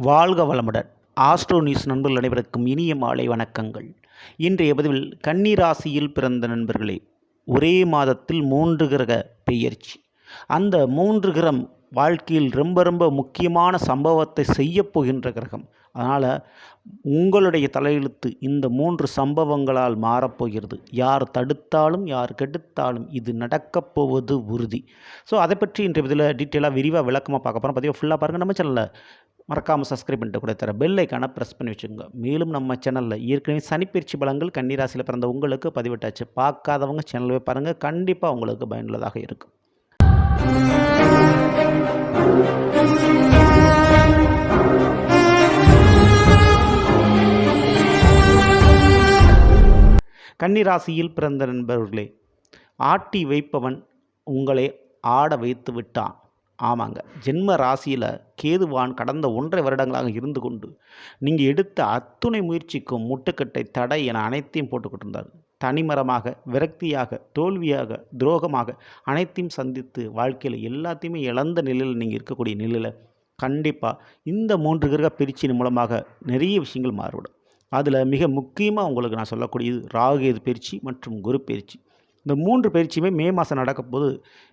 வாழ்க வளமுடன். Astro news நண்பர்கள் அனைவருக்கும் இனிய மாலை வணக்கங்கள். இன்றைய பதிவில் கன்னிராசியில் பிறந்த நண்பர்களே ஒரே மாதத்தில் மூன்று கிரக பெயர்ச்சி. அந்த மூன்று கிரம் வாழ்க்கையில் ரொம்ப ரொம்ப முக்கியமான சம்பவத்தை செய்யப் போகின்ற கிரகம். அதனால் உங்களுடைய தலையெழுத்து இந்த மூன்று சம்பவங்களால் மாறப்போகிறது யார் தடுத்தாலும் யார் கெடுத்தாலும் இது நடக்கப் போவது உறுதி. ஸோ அதை பற்றி இன்றைய இதில் டீட்டெயிலாக விரிவாக விளக்கமாக பார்க்க போகிறோம் பதிவாக ஃபுல்லாக பாருங்கள் நம்ம சேனலில் மறக்காமல் சப்ஸ்கிரைப் பண்ணிட்டு கூட தர பெல் ப்ரெஸ் பண்ணி வச்சுக்கோங்க. மேலும் நம்ம சேனலில் ஏற்கனவே சனிப்பயிற்சி பலங்கள் கன்னிராசியில் பிறந்த உங்களுக்கு பதிவிட்டாச்சு பார்க்காதவங்க சேனலில் பாருங்கள் கண்டிப்பாக உங்களுக்கு பயனுள்ளதாக இருக்கும். கன்னிராசியில் பிறந்த நண்பர்களே ஆட்டி வைப்பவன் உங்களை ஆட வைத்து விட்டான். ஆமாங்க ஜென்ம ராசியில் கேதுவான் கடந்த ஒன்றரை வருடங்களாக இருந்து கொண்டு நீங்கள் எடுத்த அத்துணை முயற்சிக்கும் முட்டுக்கட்டை தடை என அனைத்தையும் போட்டுக்கிட்டு இருந்தார் தனிமரமாக விரக்தியாக தோல்வியாக துரோகமாக அனைத்தையும் சந்தித்து வாழ்க்கையில் எல்லாத்தையுமே இழந்த நிலையில் நீங்கள் இருக்கக்கூடிய நிலையில் கண்டிப்பாக இந்த மூன்று கிரக பிரிச்சின் மூலமாக நிறைய விஷயங்கள் மாறுபடும். அதில் மிக முக்கியமாக உங்களுக்கு நான் சொல்லக்கூடியது ராகுகேது பயிற்சி மற்றும் குரு பயிற்சி. இந்த மூன்று பயிற்சியுமே மே மாதம் நடக்கப்போது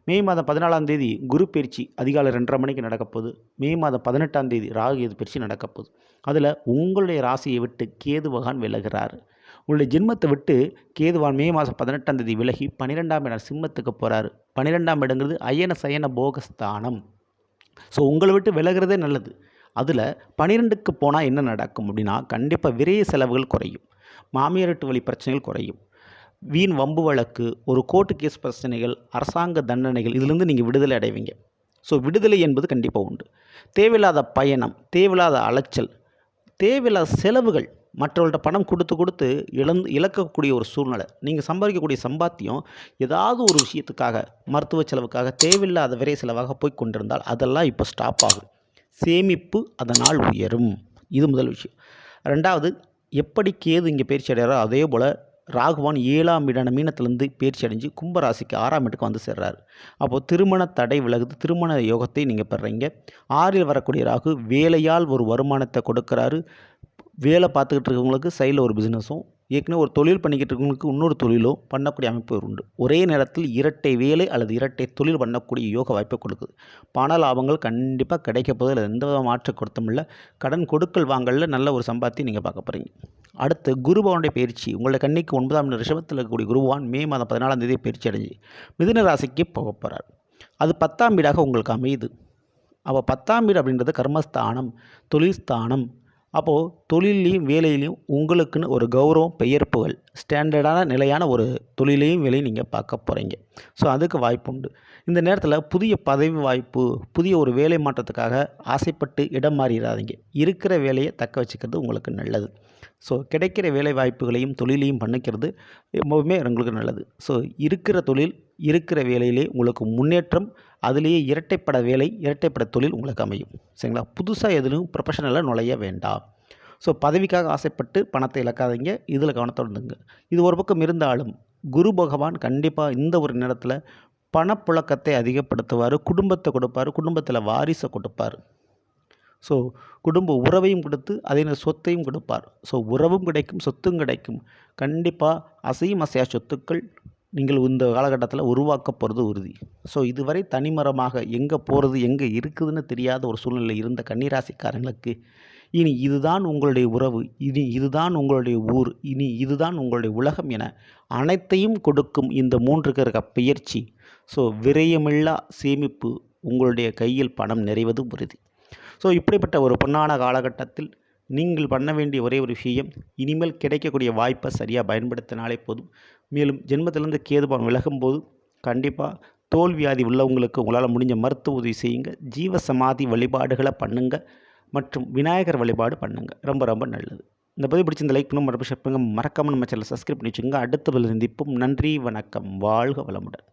மே மாதம் பதினாலாம் தேதி குரு பயிற்சி அதிகாலை ரெண்டரை மணிக்கு நடக்கப்போகுது மே மாதம் பதினெட்டாம் தேதி ராகுகேது பயிற்சி நடக்கப்போகுது அதில் உங்களுடைய ராசியை விட்டு கேது பகவான் விலகிறார். உங்களுடைய ஜென்மத்தை விட்டு கேதுவான் மே மாதம் பதினெட்டாம் தேதி விலகி பன்னிரெண்டாம் இடம் சிம்மத்துக்கு போகிறாரு பன்னிரெண்டாம் இடங்கிறது அயன சயன போகஸ்தானம். ஸோ உங்களை விட்டு விலகிறதே நல்லது. அதில் பனிரெண்டுக்கு போனால் என்ன நடக்கும் அப்படின்னா கண்டிப்பாக விரைய செலவுகள் குறையும். மாமியாரட்டு வழி பிரச்சனைகள் குறையும். வீண் வம்பு வழக்கு ஒரு கோர்ட்டு கேஸ் பிரச்சனைகள் அரசாங்க தண்டனைகள் இதிலிருந்து நீங்கள் விடுதலை அடைவீங்க. ஸோ விடுதலை என்பது கண்டிப்பாக உண்டு. தேவையில்லாத பயணம் தேவையில்லாத அலைச்சல் தேவையில்லாத செலவுகள் மற்றவர்கள்ட்ட பணம் கொடுத்து கொடுத்து இழந்து இழக்கக்கூடிய ஒரு சூழ்நிலை. நீங்கள் சம்பாதிக்கக்கூடிய சம்பாத்தியம் ஏதாவது ஒரு விஷயத்துக்காக மருத்துவ செலவுக்காக தேவையில்லாத விரை செலவாக போய் கொண்டிருந்தால் அதெல்லாம் இப்போ ஸ்டாப் ஆகும் சேமிப்பு அதனால் உயரும். இது முதல் விஷயம். ரெண்டாவது எப்படி கேது இங்கே பயிற்சி அடைகிறாரோ அதே போல் ராகுவான் ஏழாம் இடான மீனத்திலிருந்து பயிற்சி அடைஞ்சு கும்பராசிக்கு ஆறாம் இடத்துக்கு வந்து சேர்றாரு. அப்போது திருமண தடை விலகுது. திருமண யோகத்தை நீங்கள் பெறுறீங்க ஆறில் வரக்கூடிய ராகு வேலையால் ஒரு வருமானத்தை கொடுக்குறாரு. வேலை பார்த்துக்கிட்டு இருக்கவங்களுக்கு சைடில் ஒரு பிஸ்னஸும் ஏற்கனவே ஒரு தொழில் பண்ணிக்கிட்டு இருக்கவங்களுக்கு இன்னொரு தொழிலோ பண்ணக்கூடிய அமைப்பு உண்டு. ஒரே நேரத்தில் இரட்டை வேலை அல்லது இரட்டை தொழில் பண்ணக்கூடிய யோக வாய்ப்பை கொடுக்குது. பண லாபங்கள் கண்டிப்பாக கிடைக்க போதில் எந்த வித மாற்ற கொடுத்தும் இல்லை. கடன் கொடுக்கல் வாங்கலில் நல்ல ஒரு சம்பாத்தி நீங்கள் பார்க்க போகிறீங்க அடுத்து குருபவனுடைய பயிற்சி. உங்களுடைய கண்ணிக்கு ஒன்பதாம் ரிஷபத்தில் இருக்கக்கூடிய குருவான் மே மாதம் பதினாலாம் தேதி பயிற்சி அடைஞ்சு மிதுன ராசிக்கு போக போகிறார் அது பத்தாம் வீடாக உங்களுக்கு அமையுது. அப்போ பத்தாம் வீடு அப்படின்றது கர்மஸ்தானம் தொழில் ஸ்தானம் அப்போது தொழிலையும் வேலையிலையும் உங்களுக்குன்னு ஒரு கௌரவம் பெயர் புகழ் ஸ்டாண்டர்டான நிலையான ஒரு தொழிலையும் வேலையும் நீங்கள் பார்க்க போகிறீங்க ஸோ அதுக்கு வாய்ப்பு உண்டு. இந்த நேரத்தில் புதிய பதவி வாய்ப்பு புதிய ஒரு வேலை மாற்றத்துக்காக ஆசைப்பட்டு இடம் மாறிடாதீங்க இருக்கிற வேலையை தக்க வச்சுக்கிறது உங்களுக்கு நல்லது. ஸோ கிடைக்கிற வேலை வாய்ப்புகளையும் தொழிலையும் பண்ணிக்கிறது ரொம்பவுமே உங்களுக்கு நல்லது. ஸோ இருக்கிற தொழில் இருக்கிற வேலையிலே உங்களுக்கு முன்னேற்றம் அதுலேயே இரட்டைப்பட வேலை இரட்டைப்பட தொழில் உங்களுக்கு அமையும். சரிங்களா? புதுசாக எதுலையும் ப்ரொஃபஷனலாக நுழைய வேண்டாம். ஸோ பதவிக்காக ஆசைப்பட்டு பணத்தை இழக்காதீங்க. இதில் கவனத்தோடு இது ஒரு பக்கம் இருந்தாலும் குரு பகவான் கண்டிப்பாக இந்த ஒரு நேரத்தில் பணப்புழக்கத்தை அதிகப்படுத்துவார் குடும்பத்தை கொடுப்பார் குடும்பத்தில் வாரிசை கொடுப்பார். ஸோ குடும்ப உறவையும் கொடுத்து அதே சொத்தையும் கொடுப்பார். ஸோ உறவும் கிடைக்கும் சொத்தும் கிடைக்கும். கண்டிப்பாக அசையும் அசையா சொத்துக்கள் நீங்கள் இந்த காலகட்டத்தில் உருவாக்க போகிறது உறுதி. ஸோ இதுவரை தனிமரமாக எங்கே போகிறது எங்கே இருக்குதுன்னு தெரியாத ஒரு சூழ்நிலை இருந்த கன்னிராசிக்காரங்களுக்கு இனி இதுதான் உங்களுடைய உறவு இனி இதுதான் உங்களுடைய ஊர் இனி இதுதான் உங்களுடைய உலகம் என அனைத்தையும் கொடுக்கும் இந்த மூன்று இருக்க பயிற்சி ஸோ விரயமில்லா சேமிப்பு உங்களுடைய கையில் பணம் நிறைவது உறுதி. ஸோ இப்படிப்பட்ட ஒரு பொன்னான காலகட்டத்தில் நீங்கள் பண்ண வேண்டிய ஒரே ஒரு விஷயம் இனிமேல் கிடைக்கக்கூடிய வாய்ப்பை சரியாக பயன்படுத்தினாலே போதும். மேலும் ஜென்மத்திலேருந்து கேதுபான் விலகும்போது கண்டிப்பாக தோல்வியாதி உள்ளவங்களுக்கு உங்களால் முடிஞ்ச மருத்துவ உதவி செய்யுங்க. ஜீவ சமாதி வழிபாடுகளை பண்ணுங்கள் மற்றும் விநாயகர் வழிபாடு பண்ணுங்கள் ரொம்ப ரொம்ப நல்லது. இந்த பதிவு பிடிச்சி இந்த லைக் பண்ணும் மறக்காமல் நம்ம சேனல் சப்ஸ்கிரைப் பண்ணி வச்சுங்க அடுத்த பதில் சந்திப்பும். நன்றி வணக்கம். வாழ்க வளமுடன்.